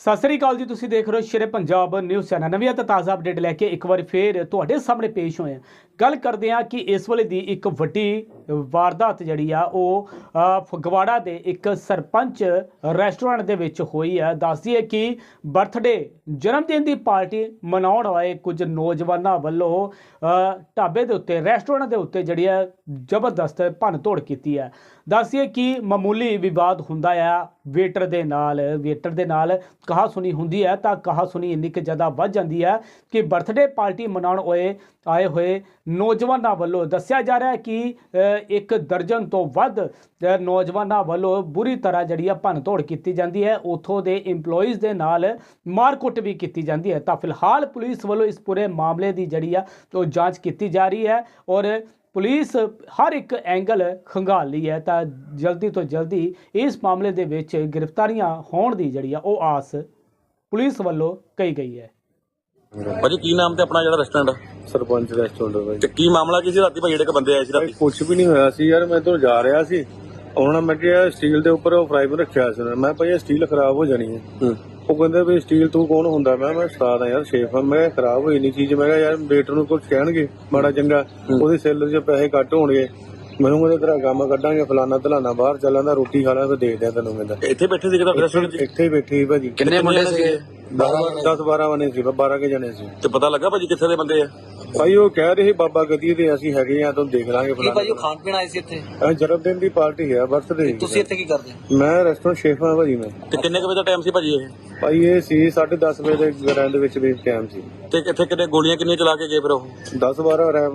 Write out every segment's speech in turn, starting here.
ਸਤਿ ਸ੍ਰੀ ਅਕਾਲ ਜੀ, ਤੁਸੀਂ ਦੇਖ ਰਹੇ ਹੋ ਸ਼ੇਰੇ ਪੰਜਾਬ ਨਿਊਜ਼ ਚੈਨਲ। ਨਵੀਂ ਅਤੇ ਤਾਜ਼ਾ ਅਪਡੇਟ ਲੈ ਕੇ ਇੱਕ ਵਾਰ ਫੇਰ ਤੁਹਾਡੇ ਸਾਹਮਣੇ ਪੇਸ਼ ਹੋਏ ਹਾਂ। ਗੱਲ ਕਰਦੇ ਹਾਂ ਕਿ ਇਸ ਵੇਲੇ ਦੀ ਇੱਕ ਵੱਡੀ ਵਾਰਦਾਤ ਜਿਹੜੀ ਆ ਉਹ ਫਗਵਾੜਾ ਦੇ ਇੱਕ ਸਰਪੰਚ ਰੈਸਟੋਰੈਂਟ ਦੇ ਵਿੱਚ ਹੋਈ ਹੈ ਦੱਸਦੀ ਹੈ ਕਿ ਬਰਥਡੇ ਜਨਮ ਦਿਨ ਦੀ ਪਾਰਟੀ ਮਨਾਉਣ ਵਾਲੇ ਕੁਝ ਨੌਜਵਾਨਾਂ ਵੱਲੋਂ ਢਾਬੇ ਦੇ ਉੱਤੇ, ਰੈਸਟੋਰੈਂਟ ਦੇ ਉੱਤੇ ਜਿਹੜੀ ਹੈ ਜ਼ਬਰਦਸਤ ਭੰਨ ਤੋੜ ਕੀਤੀ ਹੈ ਦੱਸਦੀਏ ਕਿ ਮਾਮੂਲੀ ਵਿਵਾਦ ਹੁੰਦਾ ਆ ਵੇਟਰ ਦੇ ਨਾਲ, ਵੇਟਰ ਦੇ ਨਾਲ ਕਹਾ ਸੁਣੀ ਹੁੰਦੀ ਹੈ ਤਾਂ ਕਹਾ ਸੁਣੀ ਇੰਨੀ ਕਿ ਜ਼ਿਆਦਾ ਵੱਧ ਜਾਂਦੀ ਹੈ ਕਿ ਬਰਥਡੇ ਪਾਰਟੀ ਮਨਾਉਣ ਹੋਏ, ਆਏ ਹੋਏ ਨੌਜਵਾਨਾਂ ਵੱਲੋਂ ਦੱਸਿਆ ਜਾ ਰਿਹਾ ਹੈ ਕਿ ਇੱਕ ਦਰਜਨ ਤੋਂ ਵੱਧ ਨੌਜਵਾਨਾਂ ਵੱਲੋਂ ਬੁਰੀ ਤਰ੍ਹਾਂ ਜਿਹੜੀ ਆ ਭੰਨ ਤੋੜ ਕੀਤੀ ਜਾਂਦੀ ਹੈ। ਉਥੋਂ ਦੇ EMPLOYEES ਦੇ ਨਾਲ ਮਾਰਕੁੱਟ ਵੀ ਕੀਤੀ ਜਾਂਦੀ ਹੈ। ਤਾਂ ਫਿਲਹਾਲ ਪੁਲਿਸ ਵੱਲੋਂ ਇਸ ਪੂਰੇ ਮਾਮਲੇ ਦੀ ਜਿਹੜੀ ਆ, ਉਹ ਜਾਂਚ ਕੀਤੀ ਜਾ ਰਹੀ ਹੈ ਔਰ ਪੁਲਿਸ ਹਰ ਇੱਕ ਐਂਗਲ ਖੰਗਾਲ ਲਈ ਹੈ। ਤਾਂ ਜਲਦੀ ਤੋਂ ਜਲਦੀ ਇਸ ਮਾਮਲੇ ਦੇ ਵਿੱਚ ਗ੍ਰਿਫਤਾਰੀਆਂ ਹੋਣ ਦੀ ਜਿਹੜੀ ਆ, ਉਹ ਆਸ ਪੁਲਿਸ ਵੱਲੋਂ ਕਹੀ ਗਈ ਹੈ। ਭਾਜੀ ਕੀ ਨਾਮ ਤੇ ਆਪਣਾ ਜਿਹੜਾ ਰੈਸਟੋਰੈਂਟ ਸਰਪੰਚ ਰੈਸਟੋਰੈਂਟ ਭਾਈ। ਤੇ ਕੀ ਮਾਮਲਾ ਕੀ ਸੀ ਰਾਤੀ ਭਾਈ ਜਿਹੜੇ ਕ ਬੰਦੇ ਆਏ ਸੀ ਰਾਤੀ? ਕੁਝ ਵੀ ਨਹੀਂ ਹੋਇਆ ਸੀ ਯਾਰ ਮੈਂ ਤੋਂ ਜਾ ਰਿਹਾ ਸੀ। ਉਹਨਾਂ ਮੈਂ ਕਿਹਾ ਸਟੀਲ ਦੇ ਉੱਪਰ ਉਹ ਫਰਾਈ ਪੈਨ ਰੱਖਿਆ ਸੀ ਉਹਨਾਂ ਨੇ। ਮੈਂ ਭਾਈ ਇਹ ਸਟੀਲ ਖਰਾਬ ਹੋ ਜਾਣੀ ਹੈ। ਉਹ ਕਹਿੰਦੇ ਵੀ ਸਟੀਲ ਤੂੰ ਕੌਣ ਹੁੰਦਾ? ਮੈਂ ਮੈਂ ਉਸਤਾਦ ਆ ਯਾਰ ਸ਼ੇਫ ਆ ਮੈਂ ਕਿਹਾ ਖਰਾਬ ਹੋਈ ਨਹੀਂ ਚੀਜ਼। ਮੈਂ ਕਿਹਾ ਯਾਰ ਵੇਟਰ ਨੂੰ ਕੁਝ ਕਹਿਣਗੇ ਮਾੜਾ ਚੰਗਾ। ਉਹਦੇ ਸੈਲਰ 'ਚ ਪੈਸੇ ਘੱਟ ਹੋਣਗੇ। ਮੈਨੂੰ ਕਹਿੰਦੇ ਤੇਰਾ ਕੰਮ ਕੱਢਾਂਗੇ ਫਲਾਨਾ ਧਲਾਨਾ ਬਾਹਰ ਚੱਲਾਂਦਾ ਰੋਟੀ ਖਾ ਲਾਂ ਫਿਰ ਦੇਖਦੇ ਆ ਤੈਨੂੰ ਕਹਿੰਦਾ। ਇੱਥੇ ਬੈਠੇ ਸੀ ਰੈਸਟੋਰੈਂਟ 'ਚ? ਇੱਥੇ ਹੀ ਬੈਠੀ ਸੀ ਭਾਜੀ। ਕਿੰਨੇ ਮੁੰਡੇ ਸੀਗੇ? 10 12 ਬਣੇ ਸੀ 12 ਕੇ ਜਣੇ ਸੀ। ਤੇ ਪਤਾ ਲੱਗਾ ਭਾਜੀ ਕਿੱਥੇ ਦੇ ਬੰਦੇ ਆ? ਭਾਈ ਉਹ ਕਹਿ ਰਹੇ ਸੀ ਬਾਬਾ ਗਦੀ ਦੇ ਅਸੀਂ ਹੈਗੇ ਆ ਤੁਹਾਨੂੰ ਦੇਖ ਲਾਂਗੇ ਇਹ ਭਾਈ ਫਲਾਨਾ ਉਹ ਖਾਣ ਪੀਣ ਆਏ ਸੀ ਇੱਥੇ? ਇਹ ਜਨਮ ਦਿਨ ਦੀ ਪਾਰਟੀ ਹੈ ਬਰਥਡੇ ਤੁਸੀਂ ਇੱਥੇ ਕੀ ਕਰਦੇ ਮੈਂ ਰੈਸਟੋਰੈਂਟ ਸ਼ੇਫ ਹਾਂ ਭਾਜੀ ਮੈਂ। ਤੇ ਕਿੰਨੇ ਕੁ ਵਜੇ ਦਾ ਟਾਈਮ ਸੀ ਭਾਜੀ ਇਹ? ਭਾਈ ਇਹ ਸੀ 10:30 ਵਜੇ ਦੇ ਗਰਾਂ ਦੇ ਵਿੱਚ ਵੀ ਟਾਈਮ ਸੀ। ਤੇ ਇੱਥੇ ਕਿੰਨੇ ਗੋਲੀਆਂ ਕਿੰਨੀਆਂ ਚਲਾ ਕੇ ਗਏ ਫਿਰ ਉਹ? 10 12 ਰੈਪ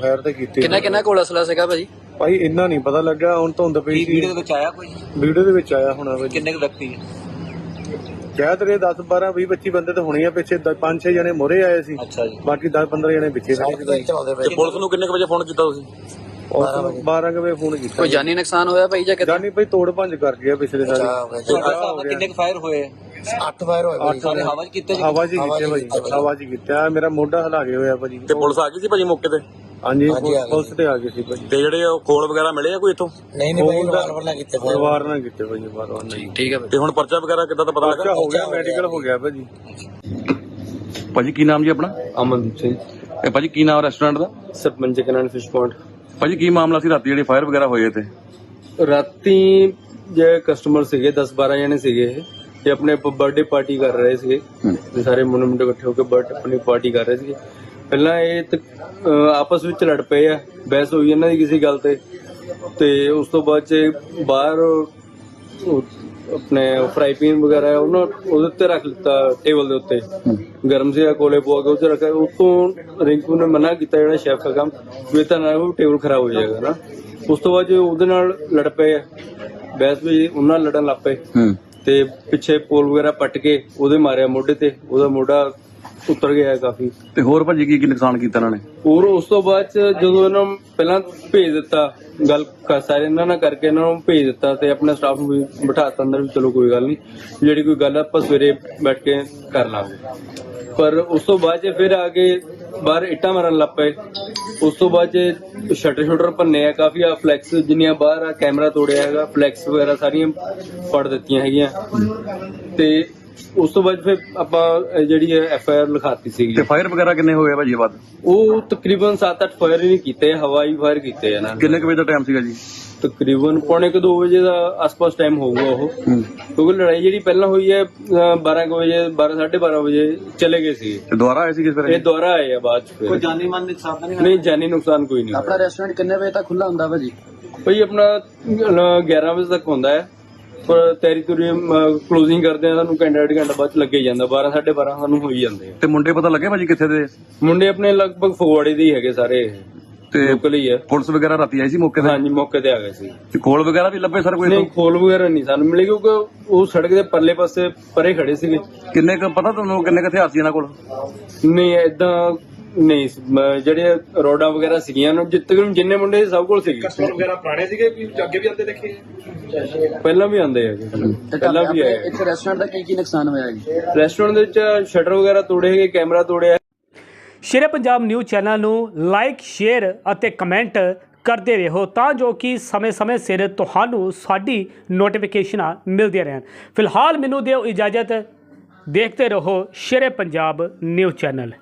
ਫਾਇਰ ਤੇ ਕੀਤੇ। ਕਿੰਨਾ ਕਿੰਨਾ ਕੋਲ ਅਸਲਾ ਸੀਗਾ ਭਾਜੀ? ਭਾਈ ਇੰਨਾ ਨਹੀਂ ਪਤਾ ਲੱਗਾ ਹੁਣ ਧੁੰਦ ਪਈ ਸੀ। ਵੀਡੀਓ ਦੇ ਵਿੱਚ ਆਇਆ ਕੋਈ? ਵੀਡੀਓ ਦੇ ਵਿੱਚ ਆਇਆ ਹੋਣਾ ਭਾਜੀ। ਕਿੰਨੇ ਕੁ ਵਿਅਕਤੀ ਹੈ ਕਹਿ ਤੇਰੇ 10 12 20 25 ਬੰਦੇ ਤਾਂ ਹੋਣੇ ਆ ਪਿੱਛੇ 5 6 ਜਣੇ ਮੋਰੇ ਆਏ ਸੀ। ਅੱਛਾ ਜੀ। ਬਾਕੀ 10 15 ਜਣੇ ਪਿੱਛੇ ਸੀ ਤੇ ਪੁਲਿਸ ਨੂੰ ਕਿੰਨੇ ਕੁ ਵਜੇ ਫੋਨ ਕੀਤਾ ਤੁਸੀਂ? ਉਸ 12 ਵਜੇ ਫੋਨ ਕੀਤਾ ਕੋਈ ਜਾਨੀ ਨੁਕਸਾਨ ਹੋਇਆ ਭਾਈ ਜਾਂ ਕਿਤੇ? ਜਾਨੀ ਭਾਈ ਤੋੜ ਭੰਜ ਕਰ ਗਿਆ ਪਿਛਲੇ ਸਾਲ। ਕਿੰਨੇ ਕੁ ਫਾਇਰ ਹੋਏ? ਅੱਠ ਫਾਇਰ ਹੋਏ ਸਾਰੇ ਹਵਾ 'ਚ ਕੀਤੇ ਜੀ? ਹਵਾ ਜੀ ਕੀਤੇ ਭਾਜੀ ਹਵਾ ਜੀ ਕੀਤਾ। ਮੇਰਾ ਮੋਢਾ ਹਿਲਾ ਗਿਆ ਹੋਇਆ ਭਾਜੀ। ਤੇ ਪੁਲਿਸ ਆ ਗਈ ਸੀ ਭਾਜੀ ਮੌਕੇ ਤੇ? ਹਾਂਜੀ ਪੁਲਿਸ ਤੇ ਆ ਗਏ ਸੀ ਭਾਜੀ ਤੇ ਜਿਹੜੇ ਉਹ ਖੋਲ ਵਗੈਰਾ ਮਿਲੇ ਆ ਕੋਈ ਇੱਥੋਂ? ਨਹੀਂ ਨਹੀਂ ਭਾਈ ਵਾਰ ਨਾ ਕੀਤੇ ਵਾਰ ਨਾ ਕੀਤੇ ਭਾਜੀ ਵਾਰ ਵਾਰ ਨਹੀਂ ਠੀਕ ਹੈ ਤੇ ਹੁਣ ਪਰਚਾ ਵਗੈਰਾ ਕਿੱਦਾਂ ਦਾ ਪਤਾ ਲੱਗਾ? ਹੋ ਗਿਆ ਮੈਡੀਕਲ ਹੋ ਗਿਆ ਭਾਜੀ। ਭਾਜੀ ਕੀ ਨਾਮ ਜੀ ਆਪਣਾ? ਅਮਨਦੀਪ ਸਿੰਘ। ਇਹ ਭਾਜੀ ਕੀ ਨਾਮ ਰੈਸਟੋਰੈਂਟ ਦਾ? ਸਰਪੰਚ ਕਨਾਨ ਫਿਸ਼ ਪੁਆਇੰਟ ਭਾਜੀ ਕੀ ਮਾਮਲਾ ਸੀ ਰਾਤੀ ਜਿਹੜੇ ਫਾਇਰ ਵਗੈਰਾ ਹੋਏ ਤੇ ਰਾਤੀ ਜੇ ਕਸਟਮਰ ਸੀਗੇ 10 12 ਜਣੇ ਸੀਗੇ ਇਹ ਆਪਣੇ ਬਰਥਡੇ ਪਾਰਟੀ ਕਰ ਰਹੇ ਸੀਗੇ। ਤੇ ਸਾਰੇ ਮੁੰਡੇ ਮੁੰਡੇ ਇਕੱਠੇ ਹੋ ਕੇ ਬਰਥਡੇ ਆਪਣੀ ਪਾਰਟੀ ਕਰ ਰਹੇ ਸੀਗੇ। ਪਹਿਲਾਂ ਇਹ ਤ- ਅਹ ਆਪਸ ਵਿੱਚ ਲੜ ਪਏ ਆ ਬਹਿਸ ਹੋਈ ਇਹਨਾਂ ਦੀ ਕਿਸੇ ਗੱਲ ਤੇ। ਤੇ ਉਸ ਤੋਂ ਬਾਅਦ ਚ ਬਾਹਰ ਉਹ ਆਪਣੇ ਫਰਾਈ ਪੈਨ ਵਗੈਰਾ ਹੈ, ਉਹਨਾਂ ਉਹਦੇ ਉੱਤੇ ਰੱਖ ਲਿੱਤਾ ਟੇਬਲ ਦੇ ਉੱਤੇ। ਗਰਮ ਜਿਹਾ ਕੋਲੇ ਪਵਾ ਕੇ ਉੱਤੇ ਰੱਖਿਆ। ਉਤੋਂ ਰਿੰਕੂ ਨੇ ਮਨਾ ਕੀਤਾ ਜਿਹੜਾ ਸ਼ੈਫ ਦਾ ਕੰਮ ਵੀ ਇਹ ਤਾਂ ਨਾ ਉਹ ਟੇਬਲ ਖਰਾਬ ਹੋ ਜਾਏਗਾ ਨਾ। ਉਸ ਤੋਂ ਬਾਅਦ ਜੇ ਉਹਦੇ ਨਾਲ ਲੜ ਪਏ ਆ। ਬਹਿਸ ਵੀ ਉਹਨਾਂ ਨਾਲ ਲੜਨ ਲੱਗ ਪਏ। ਹੂੰ। ਤੇ ਪਿੱਛੇ ਪੋਲ ਵਗੈਰਾ ਪੱਟ ਕੇ ਉਹਦੇ ਮਾਰਿਆ ਮੋਢੇ ਤੇ। ਉਹਦਾ ਮੋਢਾ ਉੱਤਰ ਗਿਆ ਹੈ ਕਾਫੀ। ਤੇ ਹੋਰ ਭਾਜੀ ਕੀ ਕੀ ਨੁਕਸਾਨ ਕੀਤਾ ਇਹਨਾਂ ਨੇ? ਔਰ ਉਸ ਤੋਂ ਬਾਅਦ ਚ ਜਦੋਂ ਇਹਨਾਂ ਨੂੰ ਪਹਿਲਾਂ ਭੇਜ ਦਿੱਤਾ ਗੱਲ ਕ- ਸਾਰੇ ਇਹਨਾਂ ਨਾਲ ਕਰਕੇ ਇਹਨਾਂ ਨੂੰ ਭੇਜ ਦਿੱਤਾ ਤੇ ਆਪਣੇ ਸਟਾਫ ਨੂੰ ਵੀ ਬਿਠਾਤਾ ਅੰਦਰ ਵੀ ਚਲੋ ਕੋਈ ਗੱਲ ਨਹੀਂ ਜਿਹੜੀ ਕੋਈ ਗੱਲ ਆ ਆਪਾਂ ਸਵੇਰੇ ਬੈਠ ਕੇ ਕਰ ਲਾਂਗੇ। ਪਰ ਉਸ ਤੋਂ ਬਾਅਦ ਚ ਫਿਰ ਆ ਕੇ ਬਾਹਰ ਇੱਟਾਂ ਮਾਰਨ ਲੱਗ ਪਏ। ਉਸ ਤੋਂ ਬਾਅਦ ਚ ਸ਼ਟਰ ਸ਼ਟਰ ਭੰਨੇ ਆ ਕਾਫੀ ਆ ਫਲੈਕਸ ਜਿੰਨੀਆਂ ਬਾਹਰ ਆ ਕੈਮਰਾ ਤੋੜਿਆ ਹੈਗਾ ਫਲੈਕਸ ਵਗੈਰਾ ਸਾਰੀਆਂ ਪੜ ਦਿੱਤੀਆਂ ਹੈਗੀਆਂ। ਤੇ ਉਸ ਤੋਂ ਬਾਅਦ ਫਿਰ ਆਪਾਂ ਇਹ ਜਿਹੜੀ ਐਫ ਆਈ ਆਰ ਲਿਖਾਤੀ ਸੀਗੀ। ਤੇ ਫਾਇਰ ਵਗੈਰਾ ਕਿੰਨੇ ਹੋਏ ਆ ਭਾਜੀ ਇਹ ਬਾਅਦ? ਉਹ ਤਕਰੀਬਨ 7-8 ਫਾਇਰ ਹੀ ਨਹੀਂ ਕੀਤੇ ਹਵਾਈ ਫਾਇਰ ਕੀਤੇ ਇਹਨਾਂ ਨੇ। ਕਿੰਨੇ ਕੁ ਵਜੇ ਦਾ ਟਾਈਮ ਸੀਗਾ ਜੀ? ਤਕਰੀਬਨ ਪੌਣੇ ਕੁ 2 ਵਜੇ ਦਾ ਆਸ-ਪਾਸ ਟਾਈਮ ਹੋਊਗਾ ਉਹ। ਕਿਉਂਕਿ ਲੜਾਈ ਜਿਹੜੀ ਪਹਿਲਾਂ ਹੋਈ ਹੈ ਅਹ 12 ਕੁ ਵਜੇ 12 12:30 ਵਜੇ ਚਲੇ ਗਏ ਸੀ ਤੇ ਦੁਬਾਰਾ ਆਏ ਸੀ ਕਿਸ ਇਹ ਦੁਬਾਰਾ ਆਏ ਆ ਬਾਅਦ ਚ ਫਿਰ। ਜਾਨੀ ਮਾਨ ਨੁਕਸਾਨ ਤਾਂ ਨਹੀਂ ਜਾਨੀ ਨੁਕਸਾਨ ਕੋਈ ਨਹੀਂ ਆਪਣਾ ਰੈਸਟੋਰੈਂਟ ਕਿੰਨੇ ਵਜੇ ਤੱਕ ਖੁੱਲਾ ਹੁੰਦਾ ਭਾਜੀ? ਭਈ ਆਪਣਾ ਅਹ 11 ਵਜੇ ਤੱਕ ਹੁੰਦਾ ਹੈ। ਪਰ ਤੁਰੀ ਕਲੋਜ਼ਿੰਗ ਕਰਦੇ ਆ ਸਾਨੂੰ ਘੰਟਾ ਡੇਢ ਘੰਟਾ ਬਾਅਦ ਲੱਗੇ ਜਾਂਦਾ। 12 12:30 ਸਾਨੂੰ ਹੋ ਹੀ ਜਾਂਦੇ ਆ। ਤੇ ਮੁੰਡੇ ਪਤਾ ਲੱਗੇ ਭਾਜੀ ਕਿੱਥੇ ਦੇ? ਮੁੰਡੇ ਆਪਣੇ ਲਗਭਗ ਫਗਵਾੜੇ ਦੇ ਹੀ ਹੈਗੇ ਸਾਰੇ। ਤੇ ਲੋਕਲ ਹੀ ਹੈ ਪੁਲਿਸ ਵਗੈਰਾ ਰਾਤੀ ਆਈ ਸੀ ਮੌਕੇ ਤੇ? ਹਾਂਜੀ ਮੌਕੇ ਤੇ ਆ ਗਏ ਸੀ। ਤੇ ਖੋਲ ਵਗੈਰਾ ਵੀ ਲੱਭੇ ਸਰ ਕੋਈ ਨਹੀਂ? ਖੋਲ ਵਗੈਰਾ ਨਹੀਂ ਸਾਨੂੰ ਮਿਲੇ ਕਿਉਂਕਿ ਉਹ ਸੜਕ ਦੇ ਪਰਲੇ ਪਾਸੇ ਪਰੇ ਖੜੇ ਸੀਗੇ। ਕਿੰਨੇ ਕੁ ਪਤਾ ਤੁਹਾਨੂੰ ਕਿੰਨੇ ਕੁ ਹਥਿਆਰ ਸੀ ਇਹਨਾਂ ਕੋਲ? ਨਹੀਂ ਏਦਾਂ ਨਹੀਂ ਮ- ਜਿਹੜੇ ਰੋਡਾਂ ਵਗੈਰਾ ਸੀਗੀਆਂ ਉਹਨਾਂ ਜਿੱਤੇ ਜਿੰਨੇ ਮੁੰਡੇ ਸੀ ਸਭ ਕੋਲ ਸੀਗੀ। ਕਸਟਮਰ ਵਗੈਰਾ ਪੁਰਾਣੇ ਸੀਗੇ ਵੀ ਅੱਗੇ ਵੀ ਆਉਂਦੇ ਦੇਖੇ? ਪਹਿਲਾਂ ਵੀ ਆਉਂਦੇ ਹੈਗੇ ਪਹਿਲਾਂ ਵੀ ਆਏ ਇੱਥੇ ਰੈਸਟੋਰੈਂਟ ਦਾ ਕੀ ਕੀ ਨੁਕਸਾਨ ਹੋਇਆ ਜੀ? ਰੈਸਟੋਰੈਂਟ ਦੇ ਵਿੱਚ ਸ਼ਟਰ ਵਗੈਰਾ ਤੋੜੇ ਹੈਗੇ ਕੈਮਰਾ ਤੋੜਿਆ ਸ਼ੇਰੇ ਪੰਜਾਬ ਨਿਊਜ਼ ਚੈਨਲ ਨੂੰ ਲਾਈਕ ਸ਼ੇਅਰ ਅਤੇ ਕਮੈਂਟ ਕਰਦੇ ਰਹੋ ਤਾਂ ਜੋ ਕਿ ਸਮੇਂ-ਸਮੇਂ ਸਿਰ ਤੁਹਾਨੂੰ ਸਾਡੀ ਨੋਟੀਫਿਕੇਸ਼ਨਾਂ ਮਿਲਦੀਆਂ ਰਹਿਣ। ਫਿਲਹਾਲ ਮੈਨੂੰ ਦਿਓ ਇਜਾਜ਼ਤ। ਦੇਖਦੇ ਰਹੋ ਸ਼ੇਰੇ ਪੰਜਾਬ ਨਿਊਜ਼ ਚੈਨਲ।